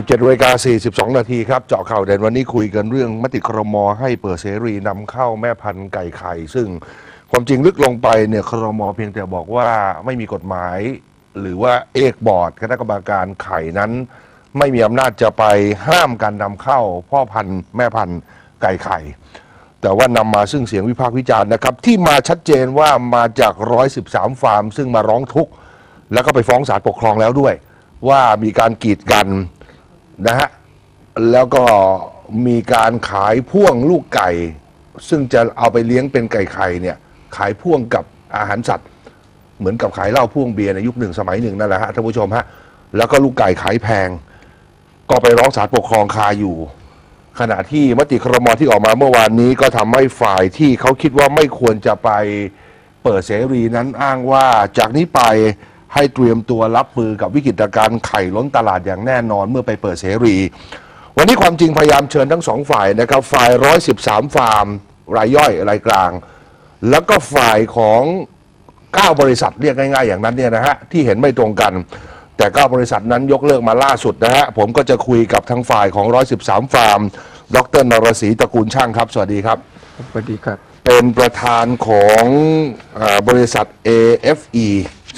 17นาฬิกา42 นาทีครับ เจาะข่าวเด่นวันนี้คุยกันเรื่องมติครมให้เปิดเสรีนำเข้าแม่พันธุ์ไก่ไข่ ซึ่งความจริงลึกลงไปเนี่ยครมเพียงแต่บอกว่าไม่มีกฎหมาย หรือว่าเอกบอร์ดคณะกรรมการไข่นั้น ไม่มีอำนาจจะไปห้ามการนำเข้า พ่อพันธุ์แม่พันธุ์ไก่ไข่ แต่ว่านำมาซึ่งเสียงวิพากษ์วิจารณ์นะครับ ที่มาชัดเจนว่ามาจาก 113 ฟาร์ม ซึ่งมาร้องทุกข์แล้วก็ไปฟ้องศาลปกครองแล้วด้วย ว่ามีการกีดกัน นะฮะแล้วก็มีการขายพ่วงลูกไก่ ซึ่งจะเอาไปเลี้ยงเป็นไก่ไข่เนี่ย ขายพ่วงกับอาหารสัตว์ เหมือนกับขายเหล้าพ่วงเบียร์ในยุคหนึ่งสมัยหนึ่งนั่นแหละฮะท่านผู้ชมฮะแล้วก็ลูกไก่ขายแพง ก็ไปร้องศาลปกครองคาอยู่ ขณะที่มติครมที่ออกมาเมื่อวานนี้ก็ทำให้ฝ่ายที่เขาคิดว่าไม่ควรจะไปเปิดเสรีนั้นอ้างว่าจากนี้ไป ให้เตรียมตัวรับมือกับวิกฤตการณ์ไข่ล้นตลาดอย่างแน่นอนเมื่อไปเปิดเสรี วันนี้ความจริงพยายามเชิญทั้งสองฝ่ายนะครับฝ่าย 113 ฟาร์ม รายย่อยรายกลาง แล้วก็ฝ่ายของ 9 บริษัทเรียกง่ายๆ อย่างนั้นเนี่ยนะฮะที่เห็นไม่ตรงกัน แต่ 9 บริษัทนั้นยกเลิกมาล่าสุดนะฮะผมก็จะคุยกับทางฝ่ายของ 113 ฟาร์ม ดรนรศรีตระกูลช่างครับ สวัสดีครับ สวัสดีครับ เป็นประธานของอาบริษัท AFE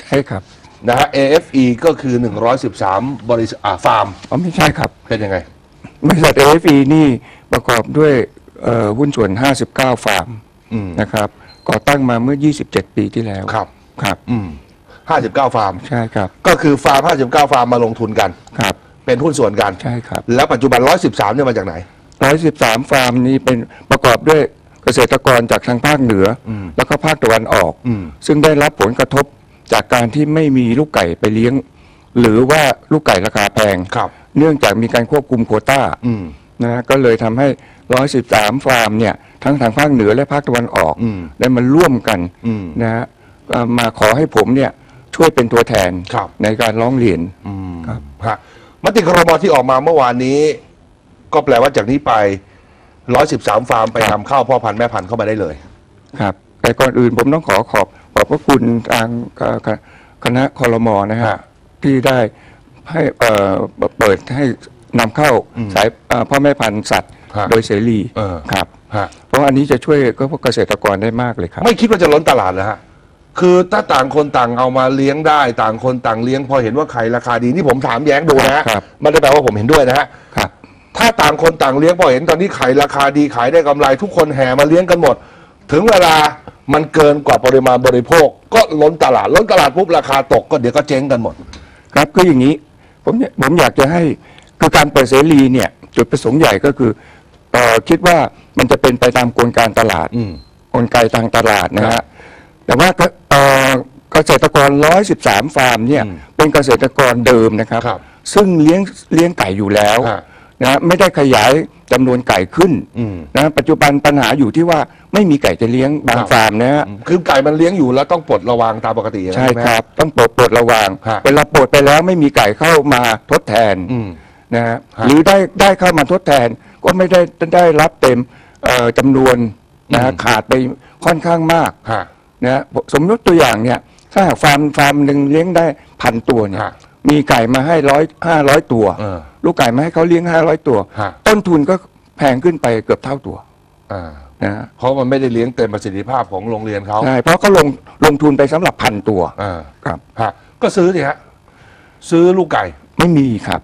ใช่ครับ นะฮะ AFE ก็คือ 113 บริษัทอ่าฟาร์ม อ๋อไม่ใช่ครับ เป็นยังไง บริษัท AFE นี่ประกอบด้วยเอ่อหุ้นส่วน 59 ฟาร์มอืม นะครับ ก่อตั้งมาเมื่อ 27 ปีที่แล้วครับ ครับ อืม 59 ฟาร์ม ใช่ครับ ก็คือฟาร์ม 59 ฟาร์มมาลงทุนกัน ครับ เป็นหุ้นส่วนกัน ใช่ครับ แล้วปัจจุบัน 113 เนี่ยมาจากไหน 113 ฟาร์มนี้เป็นประกอบด้วยเกษตรกรจากทางภาคเหนืออแล้วก็ภาคตะวันออก อืม ซึ่งได้รับผลกระทบ จากการที่ไม่มีลูกไก่ไปเลี้ยง หรือว่าลูกไก่ราคาแพง ครับ เนื่องจากมีการควบคุมโควต้าอืม นะฮะก็เลยทำให้ 113 ฟาร์มเนี่ยทั้งทางภาคเหนือและภาคตะวันออกอืมได้มาร่วมกันอืมนะฮะเอ่อมาขอให้ผมเนี่ยช่วยเป็นตัวแทนครับ ในการร้องเรียน อืมครับ ฮะมติครมที่ออกมาเมื่อวานนี้ ก็แปลว่าจากนี้ไป 113 ฟาร์มไปนำเข้าพ่อพันธุ์แม่พันธุ์เข้ามาได้เลย ครับแต่ก่อนอื่นผมต้องขอขอบข อบพระคุณทางเอ่อคคณะคอรมอนะฮะฮะที่ได้ให้เอ่อเปิดให้นำเข้าสายเอ่อพ่อแม่พันธุ์สัตว์ฮะโดยเสรีเออครับฮะเพราะอันนี้จะช่วยก็เกษตรกรได้มากเลยครับ ไม่คิดว่าจะล้นตลาดเลยฮะคือถ้าต่างคนต่างเอามาเลี้ยงได้ ต่างคนต่างเลี้ยง พอเห็นว่าไข่ราคาดีนี่ผมถามแย้งดูนะฮะครับไมันได้แปลว่าผมเห็นด้วยนะฮะครับถ้าต่างคนต่างเลี้ยงพอเห็นตอนนี้ไข่ราคาดีขายได้กำไร ทุกคนแห่มาเลี้ยงกันหมด ถึงเวลามันเกินกว่าปริมาณบริโภค ก็ล้นตลาด ล้นตลาดปุ๊บราคาตกก็เดี๋ยวก็เจ๊งกันหมด ครับคืออย่างนี้ผมเนี่ยผมอยากจะให้คือการเปิดเสรีเนี่ย จุดประสงค์ใหญ่ก็คือเออคิดว่ามันจะเป็นไปตามกลไกตลาดอืม กลไกทางตลาดนะครัฮะบแต่ว่าก็เอ่อเกษตรกร 113 ฟาร์มเนี่ยอืมเป็นเกษตรกรเดิมนะครับ ครับซึ่งเลี้ยงเลี้ยงไก่อยู่แล้ว ฮะ นะไม่ได้ขยายจำนวนไก่ขึ้นอืม นะปัจจุบันปัญหาอยู่ที่ว่าไม่มีไก่จะเลี้ยงบางครับ ฟาร์มนะฮะ คือไก่มันเลี้ยงอยู่แล้วต้องปลดระวางตามปกติอย่างนั้นใช่ไหมครับ ต้องปลดปลดระวางฮะเวลาปลดไปแล้วไม่มีไก่เข้ามาทดแทนอืมนะฮะฮะหรือได้ได้เข้ามาทดแทนก็ไม่ได้ได้รับเต็มเอ่อจำนวนนะฮะอืมขาดไปค่อนข้างมากฮะนะฮะสมมติตัวอย่างเนี่ยถ้าหากฟาร์มฟาร์มหนึ่งเลี้ยงได้พันตัวเนี่ยฮะ มีไก่มาให้ร้อยห้าร้อยตัว เออ ลูกไก่มาให้เขาเลี้ยงห้าร้อยตัว ฮะ ต้นทุนก็แพงขึ้นไปเกือบเท่าตัวอ่านะฮะเพราะมันไม่ได้เลี้ยงเต็มประสิทธิภาพของโรงเรียนเขาใช่เพราะเขาลงลงทุนไปสำหรับพันตัวอ่าครับ ฮะก็ซื้อสิฮะซื้อลูกไก่ไม่มีครับ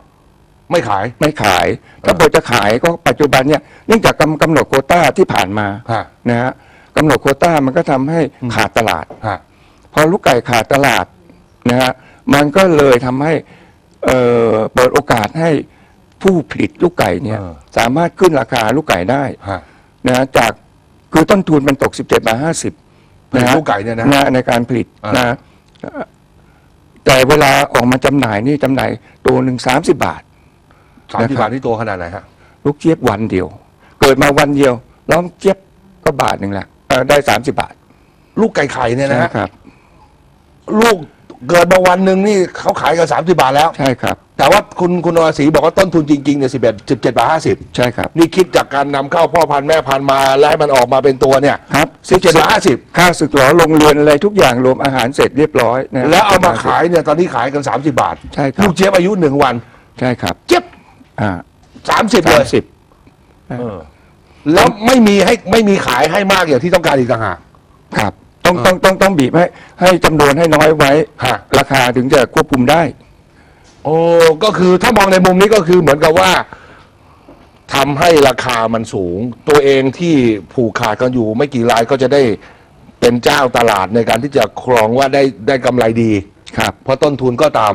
ไม่ขาย ไม่ขาย ถ้าเกิดจะขายก็ปัจจุบันเนี่ยเนื่องจากกำกำหนดโควต้าที่ผ่านมาฮะ นะฮะกำหนดโควต้ามันก็ทำให้ขาดตลาด ฮะ พอลูกไก่ขาดตลาดนะฮะ มันก็เลยทำให้เอ่อเปิดโอกาสให้ผู้ผลิตลูกไก่เนี่ยเออ สามารถขึ้นราคาลูกไก่ได้ฮะ นะฮะจากคือต้นทุนมันตก 17 บาท 50ผลิตลูกไก่เนี่ยนะนะในการผลิตอ่านนะแต่เวลาออกมาจำหน่ายนี่จำหน่ายตัวหนึ่ง30บาท สามสิบบาทนี่ตัวขนาดไหนฮะ ลูกเจี๊ยบวันเดียว เกิดมาวันเดียวแล้วเจี๊ยบก็บาทหนึ่งแหละเอ่อได้30บาทลูกไก่ไข่เนี่ยนะฮะ ครับ ลูก เกิดมาวันหนึ่งนี่เขาขายกันสามสิบาทแล้ว ใช่ครับ แต่ว่าคุณคุณนรศรีบอกว่าต้นทุนจริงๆเนี่ยสิบเอ็ดสิบเจ็ดบาทห้าสิบใช่ครับนี่คิดจากการนำเข้าพ่อพันธุ์แม่พันธุ์มาแล้วให้มันออกมาเป็นตัวเนี่ยครับสิบเจ็ดบาทห้าสิบค่าสึกหรอโรงเรียนอะไรทุกอย่างรวมอาหารเสร็จเรียบร้อยนะแล้วเอามาขายเนี่ยตอนนี้ขายกันสามสิบาทใช่ครับลูกเจี๊ยบอายุหนึ่งวัน ใช่ครับ เจี๊ยบอ่าสามสิบเลสามยสิบเออแล้วไม่มีให้ไม่มีขายให้มากอย่างที่ต้องการอีกต่างหากครับ ต้องอ่าต้องต้องต้องบีบให้ ให้จำนวนให้น้อยไว้ ฮะ ราคาถึงจะควบคุมได้ โอ้ก็คือถ้ามองในมุมนี้ก็คือเหมือนกับว่าทำให้ราคามันสูง ตัวเองที่ผูกขาดกันอยู่ ไม่กี่รายก็จะได้เป็นเจ้าตลาดในการที่จะครองว่าได้ได้กำไรดี ครับ เพราะต้นทุนก็ตาม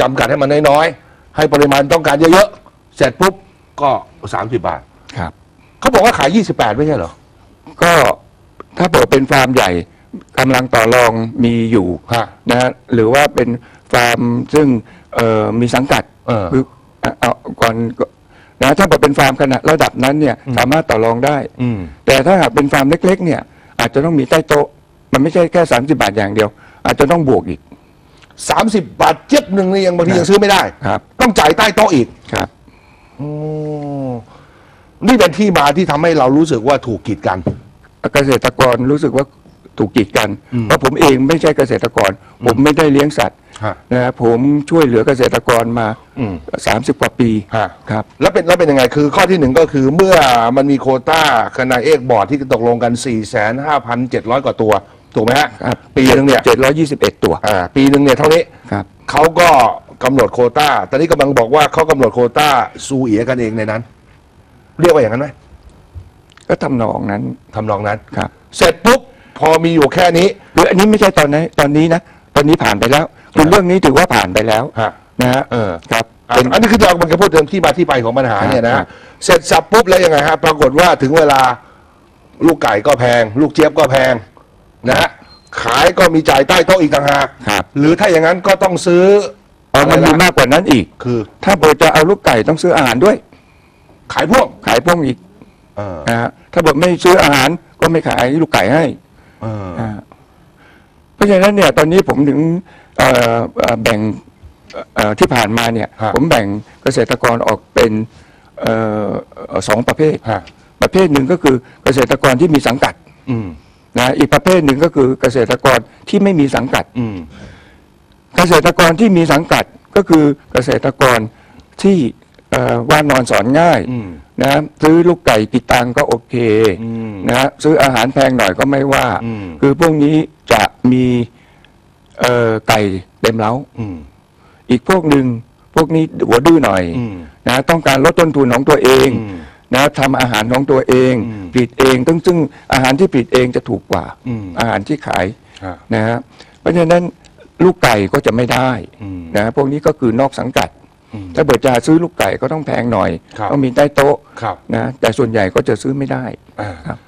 จำกัดให้มันน้อยๆ ให้ปริมาณต้องการเยอะๆ เสร็จปุ๊บก็ 30 บาท ครับ เขาบอกว่าขาย 28 ไม่ใช่เหรอ ก็ ถ้าเปิดเป็นฟาร์มใหญ่กำลังต่อรองมีอยู่ฮะ นะฮะหรือว่าเป็นฟาร์มซึ่งเอ่อมีสังกัดเออ คือเอาเอาก่อนนะถ้าเปิดเป็นฟาร์มขนาดระดับนั้นเนี่ยสามารถต่อรองได้ อืม แต่ถ้าหากเป็นฟาร์มเล็ก ๆ เนี่ย อาจจะต้องมีใต้โต๊ะ มันไม่ใช่แค่30บาทอย่างเดียว อาจจะต้องบวกอีก30บาทเจ็บหนึ่งนี่ยังบางทียังซื้อไม่ได้ ครับ ต้องจ่ายใต้โต๊ะอีกครับอมนี่เป็นที่มาที่ทำให้เรารู้สึกว่าถูกกีดกัน เกษตรกรรู้สึกว่าถูกกีดกันอืมเพราะผมเองไม่ใช่เกษตรกร ผมไม่ได้เลี้ยงสัตว์ฮะ นะฮะผมช่วยเหลือเกษตรกรมาอืม30กว่าปีฮะครับ แล้วเป็นแล้วเป็นยังไงคือข้อที่หนึ่งก็คือเมื่อมันมีโควต้าคณะเอกบอร์ดที่ตกลงกัน 4 5 7 0 0 กว่าตัว ถูกไหมฮะ ครับปีหนึงเนี่ย721 ตัว อ่าปีหนึ่งเนี่ยเท่านี้ครับ เขาก็กำหนดโควต้า ตอนนี้กำลังบอกว่าเขากำหนดโควต้าซูเอียกันเองในนั้น เรียกว่าอย่างนั้นไหม ก็ทำนองนั้นทำนองนั้น ครับ เสร็จปุ๊บพอมีอยู่แค่นี้ หรืออันนี้ไม่ใช่ตอนนี้ตอนนี้นะตอนนี้ผ่านไปแล้วคือเรื่องนี้ถือว่าผ่านไปแล้วฮะนะฮะเออ ครับอะเป็น อันนี้คือเรามันก็พูดถึงที่มาที่ไปของปัญหาเนี่ยนะครับเสร็จสับปุ๊บแล้วยังไงฮะปรากฏว่าถึงเวลาลูกไก่ก็แพง ลูกเจี๊ยบก็แพงนะฮะขายก็มีจ่ายใต้โต๊ะอีกต่างหากครับหรือถ้าอย่างนั้นก็ต้องซื้อเอามันอะไรมีนะมากกว่านั้นอีก คือ ถ้าเปิดจะเอาลูกไก่ต้องซื้ออาหารด้วย ขายพวกขายพวกอีก เออนะฮะถ้าเปิดไม่ซื้ออาหารก็ไม่ขายลูกไก่ให้เอออ่าเพราะฉะนั้นเนี่ยตอนนี้ผมถึงเอ่อเอ่อแบ่งเอ่อที่ผ่านมาเนี่ยฮะผมแบ่งเกษตรกรออกเป็นเอ่อเอ่อสองประเภท ฮะประเภทหนึ่งก็คือเกษตรกรที่มีสังกัดอืมนะอีกประเภทหนึ่งก็คือเกษตรกรที่ไม่มีสังกัด อืมเกษตรกรที่มีสังกัดก็คือเกษตรกรที่เอ่อ ว่านอนสอนง่ายอืมนะซื้อลูกไก่ปิดตังก็โอเคอืมนะซื้ออาหารแพงหน่อยก็ไม่ว่าอืมคือพวกนี้จะมีเอ่อไก่เต็มเล้าอืมอีกพวกหนึ่งพวกนี้หัวดื้อหน่อยอืมนะต้องการลดต้นทุนของตัวเองอืมนะทำอาหารของตัวเองอืมผลิตเองซึ่งซึ่งอาหารที่ผลิตเองจะถูกกว่าอืมอาหารที่ขายฮะนะฮะเพราะฉะนั้นลูกไก่ก็จะไม่ได้อืมนะพวกนี้ก็คือนอกสังกัดอืม ถ้าเบิดจะซื้อลูกไก่ก็ต้องแพงหน่อยครับต้องมีใต้โต๊ะครับนะแต่ส่วนใหญ่ก็จะซื้อไม่ได้อ่าครับ